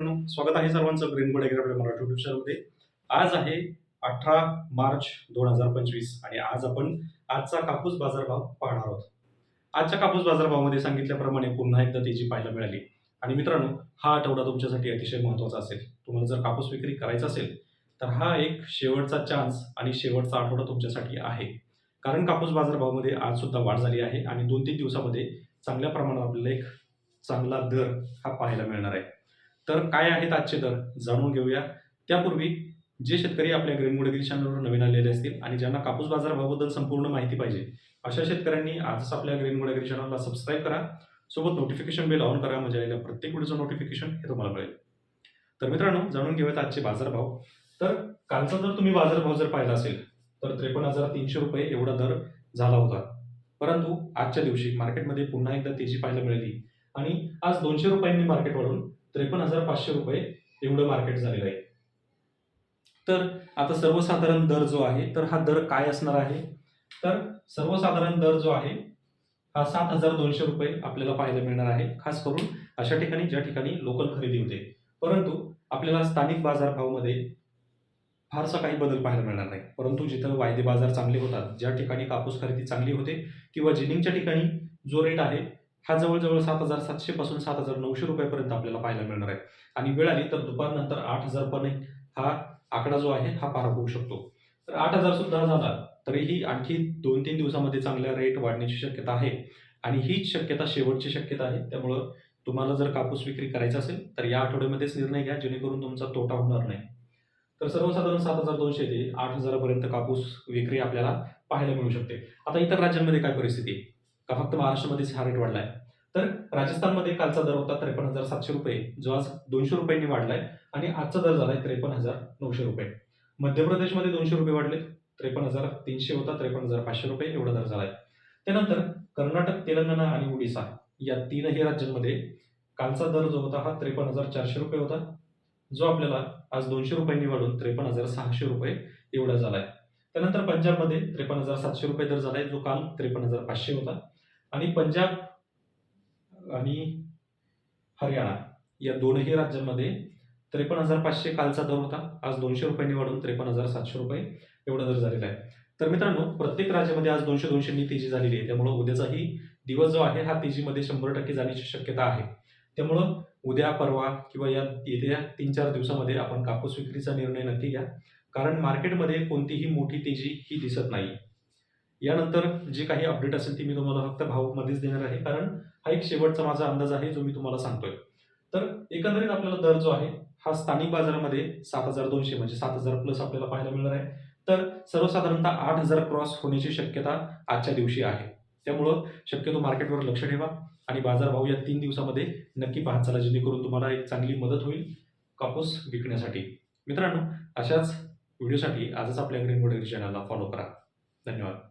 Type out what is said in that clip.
मित्रांनो, स्वागत आहे सर्वांचं ग्रीन बोर्ड आपल्या मराठी युट्यूब चॅनलमध्ये आज आहे अठरा मार्च दोन हजार पंचवीस आणि आज आपण आजचा कापूस बाजारभाव पाहणार आहोत. आजच्या कापूस बाजारभावामध्ये सांगितल्याप्रमाणे पुन्हा एकदा तेजी पाहायला मिळाली. आणि मित्रांनो हा आठवडा तुमच्यासाठी अतिशय महत्त्वाचा असेल. तुम्हाला जर कापूस विक्री करायचा असेल तर हा एक शेवटचा चान्स आणि शेवटचा आठवडा तुमच्यासाठी आहे. कारण कापूस बाजारभावामध्ये आज सुद्धा वाढ झाली आहे आणि दोन तीन दिवसामध्ये चांगल्या प्रमाणात आपल्याला एक चांगला दर हा पाहायला मिळणार आहे. तर काय आहेत आजचे दर जाणून घेऊया. त्यापूर्वी जे शेतकरी आपल्या ग्रीन चॅनलवर नवीन आलेले असतील आणि ज्यांना कापूस बाजाराबाबत संपूर्ण माहिती पाहिजे अशा शेतकऱ्यांनी आजच आपल्या ग्रीन मोडेगिरी चॅनलला सबस्क्राईब करा. सोबत नोटिफिकेशन बिल ऑन करा म्हणजे आलेल्या प्रत्येक व्हिडिओचं नोटिफिकेशन हे तुम्हाला मिळेल. तर मित्रांनो जाणून घेऊयात आजचे बाजारभाव तर कालचा जर तुम्ही बाजारभाव जर पाहिला असेल तर त्रेपन्न हजार तीनशे रुपये एवढा दर झाला होता. परंतु आजच्या दिवशी मार्केटमध्ये पुन्हा एकदा तेजी पाहायला मिळाली. आणि आज दोनशे रुपयांनी मार्केट वाढून त्रेपन्न हजार पाचशे रुपये एवढं मार्केट झालेलं आहे. तर आता सर्वसाधारण दर जो आहे तर हा दर काय असणार आहे? तर सर्वसाधारण दर जो आहे हा सात हजार दोनशे रुपये आपल्याला पाहायला मिळणार आहे. खास करून अशा ठिकाणी ज्या ठिकाणी लोकल खरेदी होते. परंतु आपल्याला स्थानिक बाजारभावामध्ये फारसा काही बदल पाहायला मिळणार नाही. परंतु जिथं वायदे बाजार चांगले होतात ज्या ठिकाणी कापूस खरेदी चांगली होते किंवा जिनिंगच्या ठिकाणी जो रेट आहे हा जवळजवळ सात हजार सातशे पासून सात हजार नऊशे रुपयापर्यंत आपल्याला पाहायला मिळणार आहे. आणि वेळ आली तर दुपारनंतर आठ हजार पण हा आकडा जो आहे हा पार होऊ शकतो. तर आठ हजार सुद्धा झाला तरीही आणखी दोन तीन दिवसामध्ये चांगल्या रेट वाढण्याची शक्यता आहे. आणि हीच शक्यता शेवटची शक्यता आहे. त्यामुळं तुम्हाला जर कापूस विक्री करायचा असेल तर या आठवड्यामध्येच निर्णय घ्या जेणेकरून तुमचा तोटा होणार नाही. तर सर्वसाधारण सात हजार दोनशे ते आठ हजारापर्यंत कापूस विक्री आपल्याला पाहायला मिळू शकते. आता इतर राज्यांमध्ये काय परिस्थिती आहे? का फक्त महाराष्ट्रामध्येच हा रेट वाढलाय? तर राजस्थानमध्ये कालचा दर होता त्रेपन्न हजार सातशे रुपये. जो आज दोनशे रुपयांनी वाढलाय आणि आजचा दर झालाय त्रेपन्न हजार नऊशे रुपये. मध्य प्रदेशमध्ये दोनशे रुपये वाढले त्रेपन्न हजार तीनशे होता त्रेपन्न हजार पाचशे रुपये एवढा दर झालाय. त्यानंतर कर्नाटक तेलंगणा आणि ओडिसा या तीनही राज्यांमध्ये कालचा दर जो होता हा त्रेपन्न हजार चारशे रुपये होता. जो आपल्याला आज दोनशे रुपयांनी वाढून त्रेपन्न हजार सहाशे रुपये एवढा झालाय. त्यानंतर पंजाबमध्ये त्रेपन्न हजार सातशे रुपये दर झालाय. जो काल त्रेपन्न हजार पाचशे होता. आणि पंजाब आणि हरियाणा या दोनही राज्यांमध्ये त्रेपन्न हजार पाचशे कालचा दर होता. आज दोनशे रुपयांनी वाढून त्रेपन्न हजार सातशे रुपये एवढा दर झालेला आहे. तर मित्रांनो प्रत्येक राज्यामध्ये आज दोनशे दोनशेनी तेजी झालेली आहे. त्यामुळं उद्याचाही दिवस जो आहे हा तेजीमध्ये शंभर टक्के जाण्याची शक्यता आहे. त्यामुळं उद्या परवा किंवा या येत्या तीन चार दिवसामध्ये आपण कापूस विक्रीचा निर्णय नक्की घ्या. कारण मार्केटमध्ये कोणतीही मोठी तेजी ही दिसत नाही. यानंतर जे काही अपडेट असेल ती मी तुम्हाला फक्त भावमध्येच देणार आहे. कारण हा एक शेवटचा माझा अंदाज आहे जो मी तुम्हाला सांगतोय. तर एकंदरीत आपल्याला दर जो आहे हा स्थानिक बाजारामध्ये सात हजार दोनशे म्हणजे सात हजार प्लस आपल्याला पाहायला मिळणार आहे. तर सर्वसाधारणतः आठ हजार क्रॉस होण्याची शक्यता आजच्या दिवशी आहे. त्यामुळं शक्यतो मार्केटवर लक्ष ठेवा आणि बाजारभाव या तीन दिवसामध्ये नक्की पाहत चला जेणेकरून तुम्हाला एक चांगली मदत होईल कापूस विकण्यासाठी. मित्रांनो अशाच व्हिडिओसाठी आजच आपल्या ग्रीन चॅनलला फॉलो करा. धन्यवाद.